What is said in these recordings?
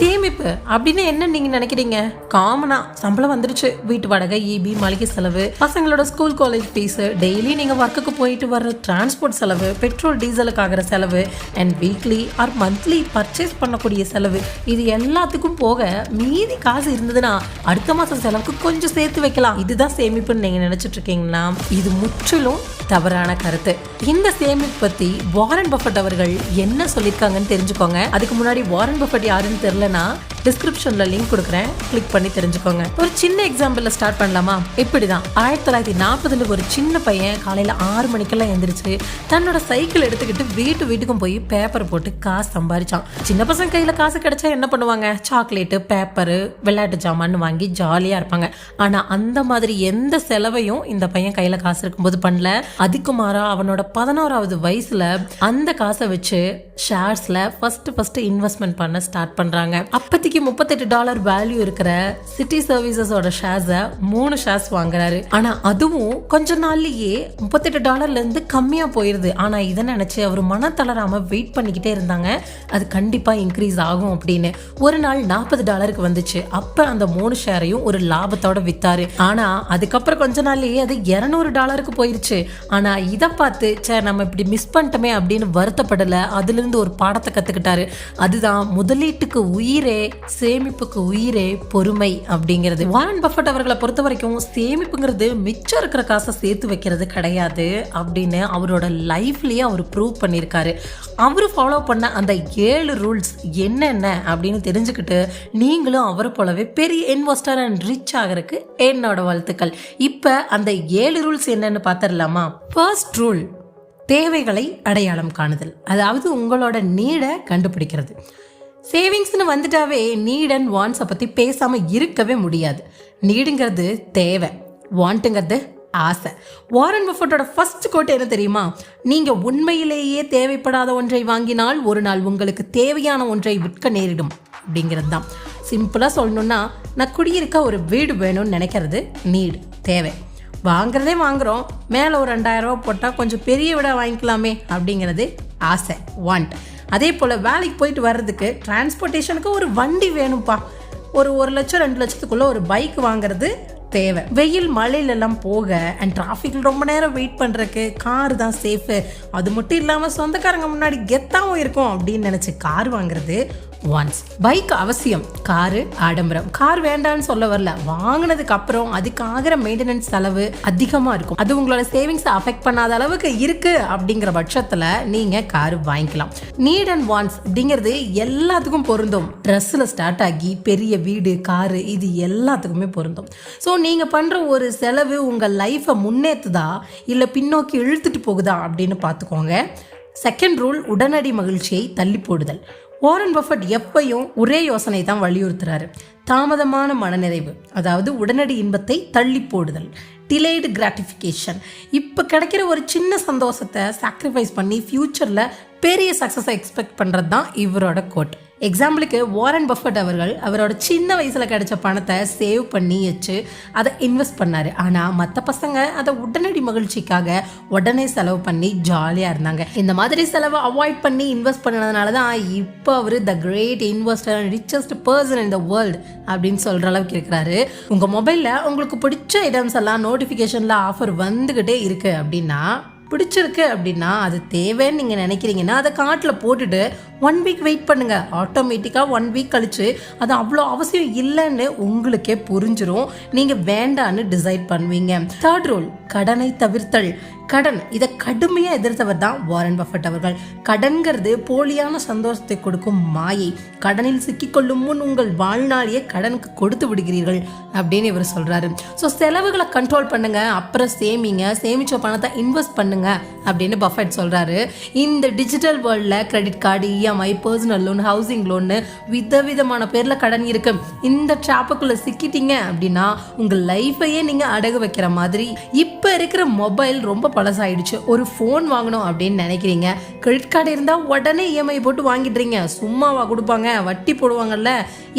சேமிப்பு அப்படின்னு என்ன நீங்க நினைக்கிறீங்க? காமனா சம்பளம் வந்துருச்சு. வீட்டு வாடகை இபி மளிகை செலவு பசங்களோட ஸ்கூல் காலேஜ் ஃபீஸ் டெய்லி நீங்க ஒர்க்குக்கு போயிட்டு வர்ற டிரான்ஸ்போர்ட் செலவு பெட்ரோல் டீசலுக்கு ஆகிற செலவு and weekly or monthly purchase பண்ணக்கூடிய செலவு இது எல்லாத்துக்கும் போக மீதி காசு இருந்ததுன்னா அடுத்த மாசம் செலவுக்கு கொஞ்சம் சேர்த்து வைக்கலாம். இதுதான் சேமிப்புன்னு நீங்க நினைச்சிட்டு இருக்கீங்கன்னா இது முற்றிலும் தவறான கருத்து. இந்த சேமிப்பு பத்தி வாரன் பஃபட் அவர்கள் என்ன சொல்லியிருக்காங்கன்னு தெரிஞ்சுக்கோங்க. அதுக்கு முன்னாடி வாரன் பஃபட் யாருன்னு Lana டிஸ்கிரிப்ஷன்ல லிங்க் கொடுக்குறேன். கிளிக் பண்ணி தெரிஞ்சுக்கோங்க. ஒரு சின்ன எக்ஸாம்பிள்ல ஸ்டார்ட் பண்ணலாமா? இப்படிதான். ஆயிரத்தி தொள்ளாயிரத்தி நாற்பதுல ஒரு சின்ன பையன் காலையில ஆறு மணிக்கெல்லாம் எந்திரிச்சு தன்னோட சைக்கிள் எடுத்துக்கிட்டு வீட்டு வீட்டுக்கும் போய் பேப்பர் போட்டு காசு சம்பாரிச்சான். சின்ன பசங்க கையில காசு கிடைச்சா என்ன பண்ணுவாங்க? சாக்லேட்டு பேப்பரு விளையாட்டு ஜாமான்னு வாங்கி ஜாலியா இருப்பாங்க. ஆனா அந்த மாதிரி எந்த செலவையும் இந்த பையன் கையில காசு இருக்கும்போது பண்ணல. அதுக்கு மாறா அவனோட பதினோராவது வயசுல அந்த காசை வச்சு ஷேர்ஸ்ல ஃபர்ஸ்ட் ஃபர்ஸ்ட் இன்வெஸ்ட்மெண்ட் பண்ண ஸ்டார்ட் பண்றாங்க. அப்போதைக்கு முப்பத்தெட்டு டாலர் வேல்யூ இருக்கிற சிட்டி சர்வீசஸோட ஷேர்ஸை மூணு ஷேர்ஸ் வாங்குறாரு. ஆனா அதுவும் கொஞ்ச நாள்லயே முப்பத்தெட்டு டாலர்ல இருந்து கம்மியா போயிருது. ஆனா இதை நினைச்சு அவர் மன தளராம வெயிட் பண்ணிக்கிட்டே இருந்தாங்க. அது கண்டிப்பா இன்க்ரீஸ் ஆகும் அப்படின்னு. ஒரு நாள் நாற்பது டாலருக்கு வந்துச்சு. அப்ப அந்த மூணு ஷேரையும் ஒரு லாபத்தோட வித்தாரு. ஆனா அதுக்கப்புறம் கொஞ்ச நாள்லயே அது இரநூறு டாலருக்கு போயிருச்சு. ஆனா இதை பார்த்து சே நம்ம இப்படி மிஸ் பண்ணிட்டோமே அப்படின்னு வருத்தப்படலை. அதுலேருந்து ஒரு பாடத்தை கற்றுக்கிட்டாரு அதுதான் முதலீட்டுக்கு உயிரே சேமிப்புக்கு உயிரே பொறுமை அப்படிங்கிறது. வாரன் பஃபட் அவர்களை பொறுத்த வரைக்கும் சேமிப்புங்கிறது மிச்சம் இருக்கிற காசை சேர்த்து வைக்கிறது கிடையாது அப்படின்னு அவரோட லைஃப்லேயே அவர் ப்ரூவ் பண்ணியிருக்காரு. அவர் ஃபாலோ பண்ண அந்த ஏழு ரூல்ஸ் என்னென்ன அப்படின்னு தெரிஞ்சுக்கிட்டு நீங்களும் அவரை போலவே பெரிய இன்வெஸ்டர் அண்ட் ரிச் ஆகிறதுக்கு என்னோட வாழ்த்துக்கள். இப்போ அந்த ஏழு ரூல்ஸ் என்னன்னு பார்த்துடலாமா? ஃபர்ஸ்ட் ரூல் தேவைகளை அடையாளம் காணுதல். அதாவது உங்களோட நீடை கண்டுபிடிக்கிறது. சேவிங்ஸ்னு வந்துட்டாவே நீட் அண்ட் வாண்ட்ஸை பற்றி பேசாமல் இருக்கவே முடியாது. நீடுங்கிறது தேவை. வாண்ட்டுங்கிறது ஆசை. வாரன் பஃபட்டோட ஃபர்ஸ்ட் கோட் என்ன தெரியுமா? நீங்கள் உண்மையிலேயே தேவைப்படாத ஒன்றை வாங்கினால் ஒரு நாள் உங்களுக்கு தேவையான ஒன்றை விற்க நேரிடும். அப்படிங்கிறது தான். சிம்பிளாக சொல்லணும்னா நான் குடியிருக்க ஒரு வீடு வேணும்னு நினைக்கிறது நீடு தேவை. வாங்குறதே வாங்குறோம். மேலே ஒரு ரெண்டாயிரம் ரூபா போட்டால் கொஞ்சம் பெரிய விட வாங்கிக்கலாமே. அப்படிங்கிறது ஆசை. வாண்ட் அதே போல் வேலைக்கு போயிட்டு வர்றதுக்கு டிரான்ஸ்போர்ட்டேஷனுக்கு ஒரு வண்டி வேணும்ப்பா. ஒரு ஒரு லட்சம் ரெண்டு லட்சத்துக்குள்ளே ஒரு பைக் வாங்குறது தேவை. வெயில் மழையிலெல்லாம் போக அண்ட் டிராஃபிக்கில் ரொம்ப நேரம் வெயிட் பண்ணுறக்கு கார் தான் சேஃபு அது மட்டும் இல்லாமல் சொந்தக்காரங்க முன்னாடி கெத்தாகவும் இருக்கும் அப்படின்னு நினச்சி கார் வாங்குறது ஒன்ஸ் பைக் அவசியம். காரு ஆடம்பரம். கார் வேண்டாம்னு சொல்ல வரல. வாங்கினதுக்கு அப்புறம் அதுக்கு ஆகிற மெயின்டெனன்ஸ் செலவு அதிகமாக இருக்கும். அது உங்களோட சேவிங்ஸை அஃபெக்ட் பண்ணாத அளவுக்கு இருக்கு அப்படிங்கிற பட்சத்தில் நீங்கள் கார் வாங்கிக்கலாம். நீட் அண்ட் வான்ஸ் அப்படிங்கிறது எல்லாத்துக்கும் பொருந்தும். ட்ரெஸ்ஸில் ஸ்டார்ட் ஆகி பெரிய வீடு காரு இது எல்லாத்துக்குமே பொருந்தும். ஸோ நீங்கள் பண்ணுற ஒரு செலவு உங்கள் லைஃப்பை முன்னேற்றுதா இல்லை பின்னோக்கி இழுத்துட்டு போகுதா? அப்படின்னு பார்த்துக்கோங்க. செகண்ட் ரூல் உடனடி மகிழ்ச்சியை தள்ளி போடுதல். வாரன் பஃபட் எப்பையும் ஒரே யோசனை தான் வலியுறுத்துறாரு. தாமதமான மனநிறைவு அதாவது உடனடி இன்பத்தை தள்ளி போடுதல் டிலேடு கிராட்டிஃபிகேஷன் இப்போ கிடைக்கிற ஒரு சின்ன சந்தோஷத்தை சாக்ரிஃபைஸ் பண்ணி ஃப்யூச்சரில் பெரிய சக்ஸஸை எக்ஸ்பெக்ட் பண்ணுறது தான் இவரோட கோட் எக்ஸாம்பிளுக்கு வாரன் பஃபட் அவர்கள் அவரோட சின்ன வயசில் கிடைச்ச பணத்தை சேவ் பண்ணி வச்சு அதை இன்வெஸ்ட் பண்ணார். ஆனால் மற்ற பசங்க அதை உடனடி மகிழ்ச்சிக்காக உடனே செலவு பண்ணி ஜாலியாக இருந்தாங்க. இந்த மாதிரி செலவை அவாய்ட் பண்ணி இன்வெஸ்ட் பண்ணதுனால தான் இப்போ அவர் the great investor and richest person in the world அப்படின்னு சொல்கிற அளவுக்கு இருக்கிறாரு. உங்கள் மொபைலில் உங்களுக்கு பிடிச்ச ஐட்டம்ஸ் எல்லாம் நோட்டிஃபிகேஷனில் ஆஃபர் வந்துக்கிட்டே இருக்குது அப்படின்னா பிடிச்சிருக்கு அப்படின்னா அது தேவைன்னு நீங்கள் நினைக்கிறீங்கன்னா அதை காட்டில் போட்டுட்டு ஒன் வீக் வெயிட் பண்ணுங்க. ஆட்டோமேட்டிக்காக ஒன் வீக் கழிச்சு அது அவ்வளோ அவசியம் இல்லைன்னு உங்களுக்கே புரிஞ்சிடும் நீங்கள் வேண்டான்னு டிசைட் பண்ணுவீங்க. தேர்ட் ரூல் கடனை தவிர்த்தல். கடன் இதை கடுமையாக எதிர்த்தவர் தான் வாரன் பஃபட் அவர்கள். கடன்கிறது போலியான சந்தோஷத்தை கொடுக்கும் மாயை. கடனில் சிக்கிக்கொள்ளும் முன் உங்கள் வாழ்நாளையே கடனுக்கு கொடுத்து விடுகிறீர்கள் அப்படின்னு இவர் சொல்கிறாரு ஸோ செலவுகளை கண்ட்ரோல் பண்ணுங்க அப்புறம் சேமிங்க சேமிச்ச பணத்தை இன்வெஸ்ட் பண்ணுங்க அப்படின்னு பஃபட் சொல்கிறாரு இந்த டிஜிட்டல் வேர்ல்டில் credit card EMI personal loan housing லோன்னு விதவிதமான பேரில் கடன் இருக்கு. இந்த ட்ராப்புக்குள்ள சிக்கிட்டீங்க அப்படின்னா உங்கள் லைஃபையே நீங்கள் அடகு வைக்கிற மாதிரி இப்போ இருக்கிற மொபைல் ரொம்ப பழசாயிடுச்சு. ஒரு ஃபோன் வாங்கணும் அப்படின்னு நினைக்கிறீங்க. கிரெடிட் கார்டு இருந்தால் உடனே இஎம்ஐ போட்டு வாங்கிடுறீங்க. சும்மாவா கொடுப்பாங்க வட்டி போடுவாங்கல்ல.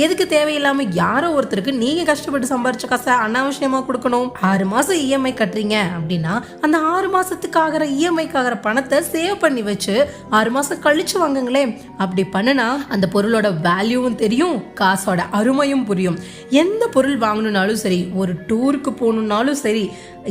எதுக்கு தேவையில்லாமல் யாரோ ஒருத்தருக்கு நீங்கள் கஷ்டப்பட்டு சம்பாரிச்ச காசை அனாவசியமாக கொடுக்கணும். ஆறு மாதம் இஎம்ஐ கட்டுறீங்க அப்படின்னா அந்த ஆறு மாதத்துக்கு ஆகிற இஎம்ஐக்கு ஆகிற பணத்தை சேவ் பண்ணி வச்சு ஆறு மாதம் கழிச்சு வாங்குங்களேன். அப்படி பண்ணுனா அந்த பொருளோட வேல்யூவும் தெரியும் காசோட அருமையும் புரியும். எந்த பொருள் வாங்கணும்னாலும் சரி ஒரு டூருக்கு போகணுன்னாலும் சரி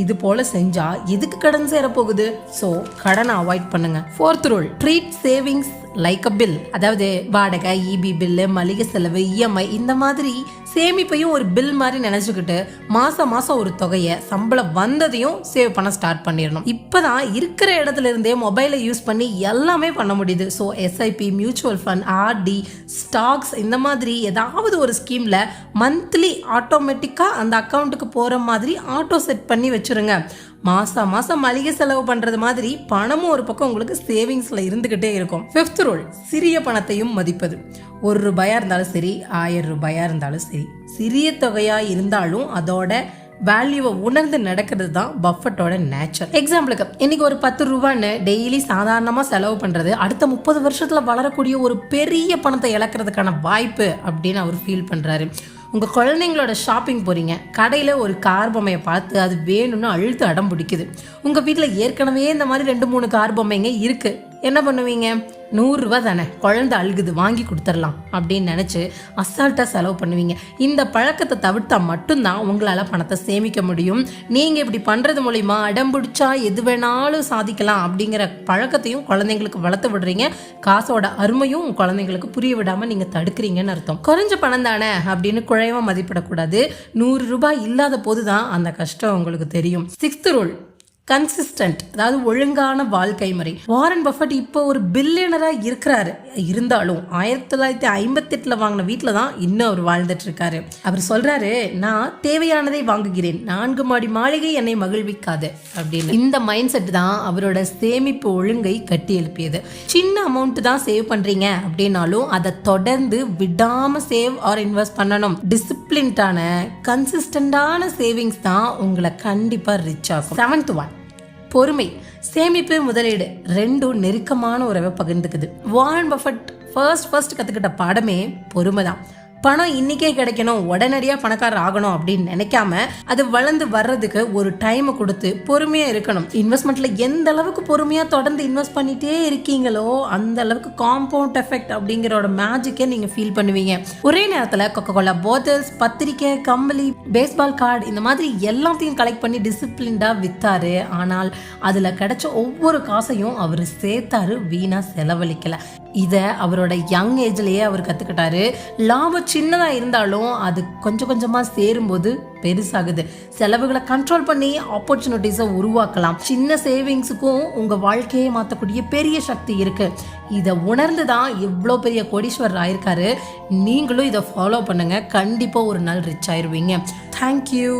இது போல செஞ்சா எதுக்கு கடன் சேர போகுது? ஸோ கடனை அவாய்ட் பண்ணுங்க. Fourth rule treat savings like a bill அதாவது வாடகை இபி பில்லு மளிகை செலவு இஎம்ஐ இந்த மாதிரி சேமிப்பையும் ஒரு பில் மாதிரி நினைச்சுக்கிட்டு மாசம் மாசம் ஒரு தொகையை சம்பளம் வந்ததையும் சேவ் பண்ண ஸ்டார்ட் பண்ணிடணும். இப்பதான் இருக்கிற இடத்துல இருந்தே மொபைலை யூஸ் பண்ணி எல்லாமே பண்ண முடியுது. So SIP mutual fund RD stocks இந்த மாதிரி ஏதாவது ஒரு ஸ்கீமில் மந்த்லி ஆட்டோமேட்டிக்காக அந்த அக்கௌண்ட்டுக்கு போகிற மாதிரி ஆட்டோ செட் பண்ணி வச்சுருங்க. மாதம் மாதம் மளிகை செலவு பண்ணுறது மாதிரி பணமும் ஒரு பக்கம் உங்களுக்கு சேவிங்ஸில் இருந்துக்கிட்டே இருக்கும். ஃபிஃப்த் ரூல் சிறிய பணத்தையும் மதிப்பது. ஒரு ரூபாயா இருந்தாலும் சரி ஆயிரம் ரூபாயா இருந்தாலும் சரி சிறிய தொகையாக இருந்தாலும் அதோட வேல்யூவை உணர்ந்து நடக்கிறது தான் பஃபட்டோட நேச்சர் எக்ஸாம்பிளுக்கு இன்னைக்கு ஒரு பத்து ரூபான்னு டெய்லி சாதாரணமாக செலவு பண்ணுறது அடுத்த முப்பது வருஷத்தில் வளரக்கூடிய ஒரு பெரிய பணத்தை இழக்கிறதுக்கான வாய்ப்பு அப்படின்னு அவர் ஃபீல் பண்ணுறாரு உங்கள் குழந்தைங்களோட ஷாப்பிங் போகிறீங்க கடையில் ஒரு கார் பொம்மையை பார்த்து அது வேணும்னு அழுத்து அடம் பிடிக்குது. உங்கள் வீட்டில் ஏற்கனவே இந்த மாதிரி ரெண்டு மூணு கார் பொம்மைங்க இருக்குது என்ன பண்ணுவீங்க? நூறுரூவா தானே. குழந்த அழுகுது வாங்கி கொடுத்துடலாம் அப்படின்னு நினச்சி அசால்ட்டாக செலவு பண்ணுவீங்க. இந்த பழக்கத்தை தவிர்த்தா மட்டும்தான் உங்களால் பணத்தை சேமிக்க முடியும். நீங்கள் இப்படி பண்ணுறது மூலிமா அடம் பிடிச்சா எது வேணாலும் சாதிக்கலாம் அப்படிங்கிற பழக்கத்தையும் குழந்தைங்களுக்கு வளர்த்து விடுறீங்க. காசோட அருமையும் குழந்தைங்களுக்கு புரிய விடாமல் நீங்கள் தடுக்கிறீங்கன்னு அர்த்தம். குறைஞ்ச பணம் தானே அப்படின்னு குழைவா மதிப்பிடக்கூடாது. நூறு ரூபாய் இல்லாத போது தான் அந்த கஷ்டம் உங்களுக்கு தெரியும். சிக்ஸ்த் ரூல் கன்சிஸ்டன்ட் அதாவது ஒழுங்கான வாழ்க்கை முறை. வாரன் பஃபட் இப்போ ஒரு பில்லியனராக இருக்கிறாரு. இருந்தாலும் ஆயிரத்தி தொள்ளாயிரத்தி ஐம்பத்தெட்டில் வாங்கின வீட்டில் தான் இன்னும் அவர் வாழ்ந்துட்டு இருக்காரு. அவர் சொல்றாரு நான் தேவையானதை வாங்குகிறேன். நான்கு மாடி மாளிகை என்னை மகிழ்விக்காது. அப்படின்னு. இந்த மைண்ட் செட் தான் அவரோட சேமிப்பு ஒழுங்கை கட்டி எழுப்பியது. சின்ன அமௌண்ட் தான் சேவ் பண்றீங்க அப்படின்னாலும் அதை தொடர்ந்து விடாம சேவ் ஆர் இன்வெஸ்ட் பண்ணணும். டிசிப்ளின்டான கன்சிஸ்டண்டான சேவிங்ஸ் தான் உங்களை கண்டிப்பாக ரிச் ஆகும் செவன்த் ஒன் பொறுமை சேமிப்பு முதலீடு ரெண்டும் நெருக்கமான உறவை பகிர்ந்துக்குது. வாரன் பஃபட் ஃபர்ஸ்ட் ஃபர்ஸ்ட் கற்றுக்கிட்ட பாடமே பொறுமை தான் பணம் இன்னைக்கே கிடைக்கணும் உடனடியாக பணக்காரர் ஆகணும் அப்படின்னு நினைக்காம அது வளர்ந்து வர்றதுக்கு ஒரு டைமை கொடுத்து பொறுமையாக இருக்கணும். இன்வெஸ்ட்மெண்ட்ல எந்த அளவுக்கு பொறுமையாக தொடர்ந்து இன்வெஸ்ட் பண்ணிட்டே இருக்கீங்களோ அந்த அளவுக்கு காம்பவுண்ட் எஃபெக்ட் அப்படிங்கிறோட மேஜிக்கே நீங்கள் ஃபீல் பண்ணுவீங்க. ஒரே நேரத்தில் கொக்கோ கோலா போத்தல்ஸ் பத்திரிக்கை கம்பளி பேஸ்பால் கார்டு இந்த மாதிரி எல்லாத்தையும் கலெக்ட் பண்ணி டிசிப்ளின்டாக வித்தாரு. ஆனால் அதில் கிடைச்ச ஒவ்வொரு காசையும் அவர் சேர்த்தாரு வீணாக செலவழிக்கல. இதை அவரோட யங் ஏஜ்லேயே அவர் கற்றுக்கிட்டாரு லாபம் சின்னதாக இருந்தாலும் அது கொஞ்சம் கொஞ்சமாக சேரும்போது பெருசாகுது. செலவுகளை கண்ட்ரோல் பண்ணி ஆப்பர்ச்சுனிட்டிஸை உருவாக்கலாம். சின்ன சேவிங்ஸுக்கும் உங்கள் வாழ்க்கையை மாற்றக்கூடிய பெரிய சக்தி இருக்குது இதை உணர்ந்து தான் இவ்வளோ பெரிய கோடீஸ்வரர் ஆயிருக்காரு. நீங்களும் இதை ஃபாலோ பண்ணுங்கள் கண்டிப்பாக ஒரு நாள் ரிச் ஆயிடுவீங்க தேங்க்யூ